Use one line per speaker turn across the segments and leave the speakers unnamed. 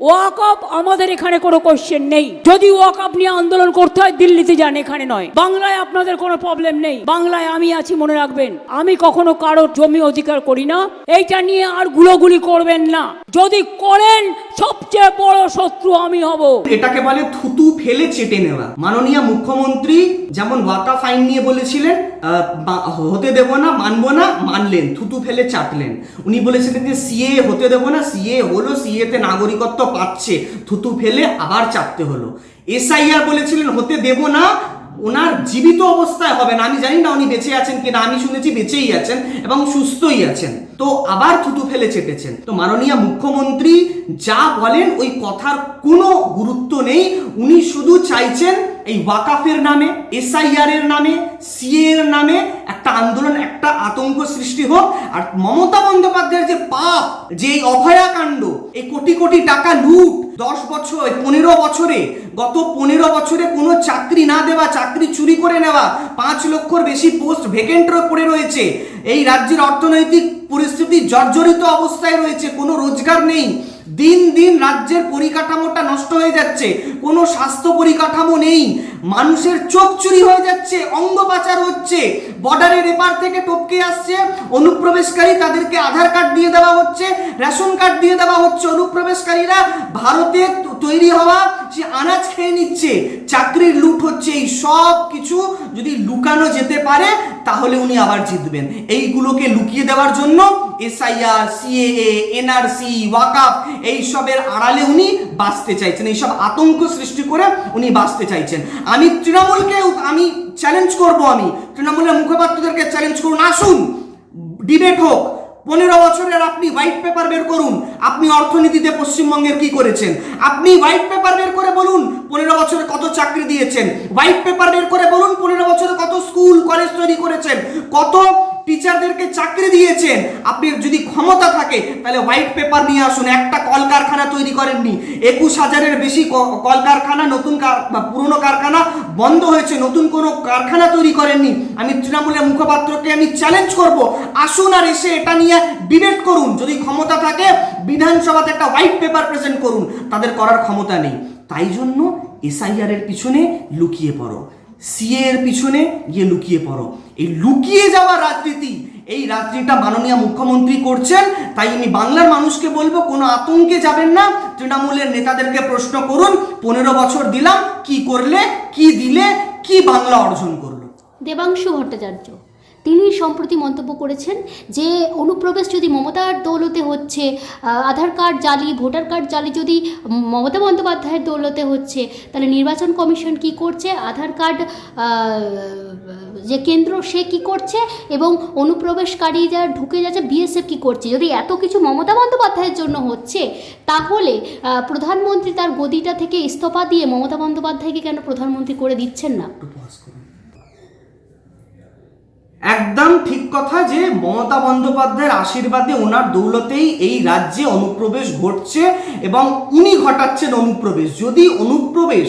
ওয়াকআপ আমাদের এখানে কোনো কোশ্চেন নেই। যদি ওয়াকআপ নিয়ে আন্দোলন করতে হয়, দিল্লিতে যান, এখানে নয়। বাংলায় আপনাদের কোনো প্রবলেম নেই। বাংলায় আমি আছি, মনে রাখবেন। আমি কখনো কারোর জমি অধিকার করি না। এইটা নিয়ে আর গুলোগুলি করবেন না। যদি করেন, সবচেয়ে বড় শত্রু আমি হব।
এটাকে বলে থুতু ফেলে চেটে নেওয়া। মাননীয় মুখ্যমন্ত্রী যেমন ওয়াকা ফাইন নিয়ে বলেছিলেন হতে দেব না, মানব না, মানলেন, থুতু ফেলে চাটলেন। উনি বলেছিলেন যে, সিএ হতে দেব না, সিএ হলো সিএ তে নাগরিকত্ব পাচ্ছে, থুতু ফেলে আবার চাপতে হলো। এসআইআর বলেছিলেন, হতে দেব না ওনার জীবিত অবস্থায় হবে না। আমি জানি না উনি বেঁচে আছেন কিনা, আমি শুনেছি বেঁচেই আছেন এবং সুস্থই আছেন। তো আবার থুতু ফেলে চেপেছেন। তো মাননীয় মুখ্যমন্ত্রী যা বলেন, ওই কথার কোনো গুরুত্ব নেই। উনি শুধু চাইছেন এই ওয়াকাফের নামে এসআইআর এর নামে, সিএ এর নামে একটা আন্দোলন, একটা আতঙ্ক সৃষ্টি হোক। আর মমতা বন্দ্যোপাধ্যায়ের যে পাপ, যে এই অভয়াকাণ্ড, এই কোটি কোটি টাকা লুট, দশ বছর, পনেরো বছরে গত পনেরো বছরে কোনো চাকরি না দেওয়া, চাকরি চুরি করে নেওয়া, পাঁচ লক্ষর বেশি পোস্ট ভেকেন্ট পড়ে রয়েছে। এই রাজ্যের অর্থনৈতিক পরিস্থিতি জর্জরিত অবস্থায় রয়েছে, কোনো রোজগার নেই। দিন দিন রাজ্যের পরিকাঠামোটা নষ্ট হয়ে যাচ্ছে, কোনো স্বাস্থ্য পরিকাঠামো নেই। মানুষের চোখ চুরি হয়ে যাচ্ছে, অঙ্গ পাচার হচ্ছে। বর্ডারের এপার থেকে টপকে আসছে, অনুপ্রবেশকারী তাদেরকে আধার কার্ড দিয়ে দেওয়া হচ্ছে, রেশন কার্ড দিয়ে দেওয়া হচ্ছে। অনুপ্রবেশকারীরা ভারতে তো- তৈরি হওয়া, সে আনাজ খেয়ে নিচ্ছে। চাকরির লুট হচ্ছে, এই সব কিছু যদি লুকানো যেতে পারে, তাহলে উনি আবার জিতবেন। এইগুলোকে লুকিয়ে দেওয়ার জন্য এসআইআর, সিএএ, এনআরসি ওয়াকাপ এইসবের আড়ালে উনি বাঁচতে চাইছেন। এইসব আতঙ্ক সৃষ্টি করে উনি বাঁচতে চাইছেন। আমি তৃণমূলকে, আমি চ্যালেঞ্জ করব আমি। তৃণমূলের মুখপাত্রদেরকে চ্যালেঞ্জ করুন। আসুন ডিবেট হোক। পনেরো বছরের আপনি হোয়াইট পেপার বের করুন। আপনি অর্থনীতিতে পশ্চিমবঙ্গের কি করেছেন? আপনি হোয়াইট পেপার বের করে বলুন, পনেরো বছরে কত চাকরি দিয়েছেন? হোয়াইট পেপার বের করে বলুন, পনেরো বছরে কত স্কুল কলেজ তৈরি করেছেন? কত টিচারদেরকে চাকরি দিয়েছেন। আপনি যদি ক্ষমতা থাকে, তাহলে হোয়াইট পেপার নিয়ে আসুন। একটা কলকারখানা তৈরি করেননি। একুশ হাজারের বেশি কলকারখানা, নতুন পুরনো কারখানা বন্ধ হয়েছে। নতুন কোনো কারখানা তৈরি করেননি। আমি তৃণমূলের মুখপাত্রকে আমি চ্যালেঞ্জ করব। আসুন আর এসে এটা নিয়ে ডিবেট করুন। যদি ক্ষমতা থাকে, বিধানসভাতে একটা হোয়াইট পেপার প্রেজেন্ট করুন। তাদের করার ক্ষমতা নেই। তাই জন্য এসআইআর এর পিছনে লুকিয়ে পড়ো। সিএ এর পিছনে গিয়ে লুকিয়ে পড়ো। এই লুকিয়ে যাওয়া রাজনীতি, এই রাজনীতিটা মাননীয় মুখ্যমন্ত্রী করছেন, তাই আমি বাংলার মানুষকে বলব, কোনো আতঙ্কে যাবেন না। তৃণমূলের নেতাদেরকে প্রশ্ন করুন, পনেরো বছর দিলাম, কি করলে, কি দিলে, কি বাংলা অর্জন করল?
দেবাংশু ভট্টাচার্য। তিনি সম্প্রতি মন্তব্য করেছেন যে অনুপ্রবেশ যদি মমতার দৌলতে হচ্ছে আধার কার্ড জালি, ভোটার কার্ড জালি যদি মমতা বন্দ্যোপাধ্যায়ের দৌলতে হচ্ছে, তাহলে নির্বাচন কমিশন কি করছে? আধার কার্ড যে কেন্দ্র সে কি করছে? এবং অনুপ্রবেশকারী যারা ঢুকে যাচ্ছে, বিএসএফ কি করছে? যদি এত কিছু মমতা বন্দ্যোপাধ্যায়ের জন্য হচ্ছে, তাহলে প্রধানমন্ত্রী তার গদিটা থেকে ইস্তফা দিয়ে মমতা বন্দ্যোপাধ্যায়কে কেন প্রধানমন্ত্রী করে দিচ্ছেন না।
একদম ঠিক কথা যে মমতা বন্দ্যোপাধ্যায়ের আশীর্বাদে ওনার দৌলতেই এই রাজ্যে অনুপ্রবেশ ঘটছে এবং উনি ঘটাচ্ছেন অনুপ্রবেশ। যদি অনুপ্রবেশ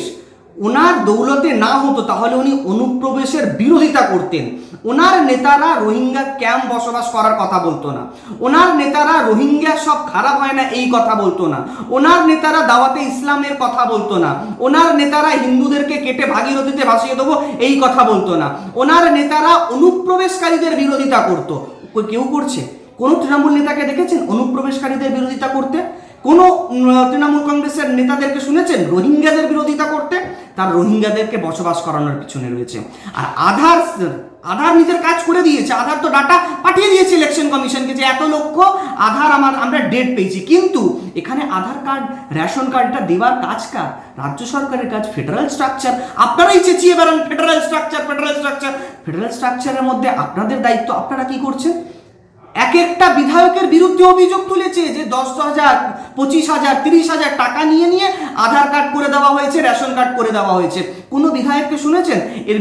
ওনার দৌলতে না হতো, তাহলে উনি অনুপ্রবেশের বিরোধিতা করতেন। ওনার নেতারা রোহিঙ্গা ক্যাম্প বসবাস করার কথা বলতো না। ওনার নেতারা রোহিঙ্গা সব খারাপ হয় না, এই কথা বলতো না। ওনার নেতারা দাওয়াতে ইসলামের কথা বলতো না। ওনার নেতারা হিন্দুদেরকে কেটে ভাগীরথীতে ভাসিয়ে দেবো, এই কথা বলতো না। ওনার নেতারা অনুপ্রবেশকারীদের বিরোধিতা করতো। কেউ করছে? কোনো তৃণমূল নেতাকে দেখেছেন অনুপ্রবেশকারীদের বিরোধিতা করতে? কোনো তৃণমূল কংগ্রেসের নেতাদেরকে শুনেছেন? রোহিঙ্গাদের বিরোধিতা করতে? তার রোহিঙ্গাদেরকে বসবাস করানোর পিছনে রয়েছে। আর আধার আধার নিজের কাজ করে দিয়েছে। আধার তো ডাটা পাঠিয়ে দিয়েছে ইলেকশন কমিশনকে যে এত লক্ষ আধার আমার, আমরা ডেট পেয়েছি। কিন্তু এখানে আধার কার্ড, রেশন কার্ডটা দেওয়ার কাজ কার? রাজ্য সরকারের কাজ, ফেডারেল স্ট্রাকচার। আপনারাই চেঁচিয়ে বেড়ান, federal structure federal structure. Federal স্ট্রাকচারের মধ্যে আপনাদের দায়িত্ব, আপনারা কি করছেন? এক একটা বিধায়কের বিরুদ্ধে অভিযোগ তুলেছে যে দশ হাজার, পঁচিশ হাজার, তিরিশ হাজার টাকা নিয়ে নিয়ে আধার কার্ড করে দেওয়া হয়েছে, রেশন কার্ড করে দেওয়া হয়েছে। কোনো বিধায়ককে শুনেছেন? এর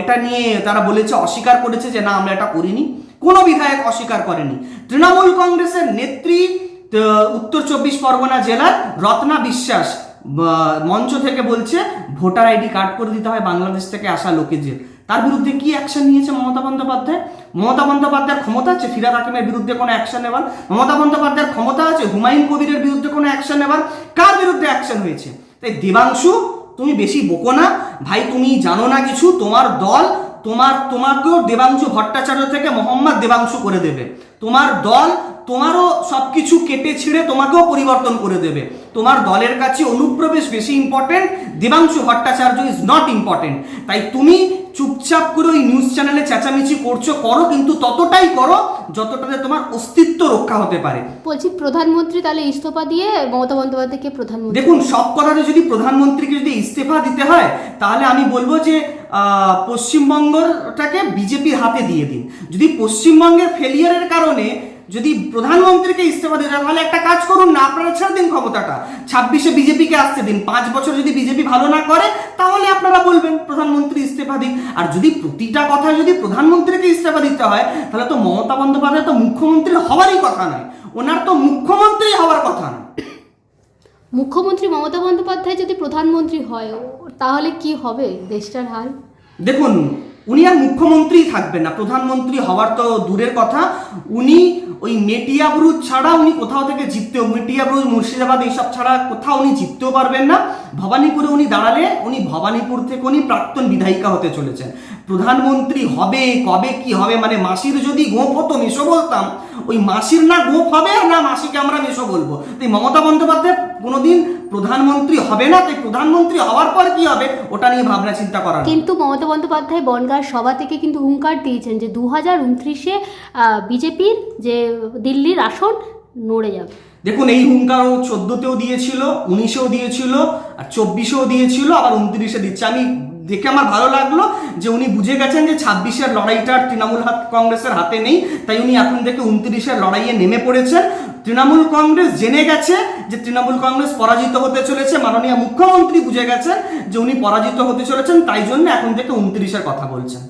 এটা নিয়ে তারা বলেছে, অস্বীকার করেছে যে না, আমরা এটা করিনি। কোনো বিধায়ক অস্বীকার করেনি। তৃণমূল কংগ্রেসের নেত্রী উত্তর চব্বিশ পরগনা জেলার রত্না বিশ্বাস মঞ্চ থেকে বলছে, ভোটার আইডি কার্ড করে দিতে হয় বাংলাদেশ থেকে আসা লোকেদের তার বিরুদ্ধে কি অ্যাকশন নিয়েছে মমতা বন্দ্যোপাধ্যায়? মমতা বন্দ্যোপাধ্যায়ের ক্ষমতা আছে? ফিরাদ হাকিমের বিরুদ্ধে কোনো অ্যাকশন নেবার? মমতা বন্দ্যোপাধ্যায়ের ক্ষমতা আছে? হুমায়ুন কবিরের বিরুদ্ধে কোনো অ্যাকশন নেবার? কার বিরুদ্ধে অ্যাকশন হয়েছে? তাই দেবাংশু, তুমি বেশি বোকো না। ভাই, তুমি জানো না কিছু? তোমার দল, তোমার, তোমাকেও দেবাংশু ভট্টাচার্য থেকে মোহাম্মদ দেবাংশু করে দেবে। তোমার দল তোমারও সব কিছু কেটে ছিঁড়ে তোমাকেও পরিবর্তন করে দেবে। তোমার দলের কাছে অনুপ্রবেশ বেশি important Debangshu Bhattacharya is not important তাই তুমি চুপচাপ করে ওই নিউজ চ্যানেলে চেঁচামেচি করছ করো কিন্তু ততটাই করো যতটাতে তোমার অস্তিত্ব রক্ষা হতে পারে।
বলছি প্রধানমন্ত্রী তাহলে ইস্তফা দিয়ে মমতা বন্দ্যোপাধ্যায়কে প্রধানমন্ত্রী
দেখুন সব কথাতে যদি প্রধানমন্ত্রীকে যদি ইস্তফা দিতে হয় তাহলে আমি বলব যে পশ্চিমবঙ্গটাকে বিজেপির হাতে দিয়ে দিন। যদি পশ্চিমবঙ্গের ফেলিয়ারের কারণে যদি প্রধানমন্ত্রীকে ইস্তফা দিতে তাহলে একটা কাজ করুন না আপনারা ছেড়ে দিন ক্ষমতাটা। ছাব্বিশে বিজেপিকে আসতে দিন পাঁচ বছর যদি বিজেপি ভালো না করে তাহলে আপনারা বলবেন প্রধানমন্ত্রী ইস্তফা দিন। আর যদি প্রতিটা কথা যদি প্রধানমন্ত্রীকে ইস্তফা দিতে হয় তাহলে তো মমতা বন্দ্যোপাধ্যায় তো মুখ্যমন্ত্রী হওয়ারই কথা নয়। ওনার তো মুখ্যমন্ত্রী হওয়ার কথা নয়।
মুখ্যমন্ত্রী মমতা বন্দ্যোপাধ্যায় যদি প্রধানমন্ত্রী হয় তাহলে কি হবে দেশটার হাল?
দেখুন উনি আর মুখ্যমন্ত্রী থাকবেন না। প্রধানমন্ত্রী হওয়ার তো দূরের কথা। উনি ওই মেটিয়াবুরুজ ছাড়া উনি কোথাও থেকে জিততেও মেটিয়াবুরুজ মুর্শিদাবাদ এইসব ছাড়া কোথাও উনি জিততেও পারবেন না। ভবানীপুরে উনি দাঁড়ালে, উনি ভবানীপুর থেকে উনি প্রাক্তন বিধায়িকা হতে চলেছেন। প্রধানমন্ত্রী হবে, কবে কি হবে মানে মাসির যদি গোপ হতো মেশো বলতাম, ওই মাসির না গোপ হবে আর না মাসিকে আমরা মেশো বলব। তাই মমতা বন্দ্যোপাধ্যায় কোনোদিন প্রধানমন্ত্রী হবে না, তাই প্রধানমন্ত্রী হওয়ার পর কি হবে, ওটা নিয়ে ভাবনা চিন্তা করা
কিন্তু মমতা বন্দ্যোপাধ্যায় বনগাঁর সভা থেকে কিন্তু হুঙ্কার দিয়েছেন যে দু হাজার উনত্রিশে বিজেপির যে দিল্লির আসন নড়ে যাবে।
দেখুন, এই হুঙ্কার ও চোদ্দতেও দিয়েছিল, উনিশেও দিয়েছিল, আর চব্বিশেও দিয়েছিল, আবার উনত্রিশে দিচ্ছে আমি দেখে আমার ভালো লাগল যে উনি বুঝে গেছেন যে ছাব্বিশের লড়াইটা তৃণমূল কংগ্রেসের হাতে নেই, তাই উনি এখন থেকে উনত্রিশের লড়াইয়ে নেমে পড়েছেন। তৃণমূল কংগ্রেস জেনে গেছে যে তৃণমূল কংগ্রেস পরাজিত হতে চলেছে। মাননীয় মুখ্যমন্ত্রী বুঝে গেছেন যে উনি পরাজিত হতে চলেছেন, তাই জন্য এখন থেকে উনত্রিশের কথা বলছেন।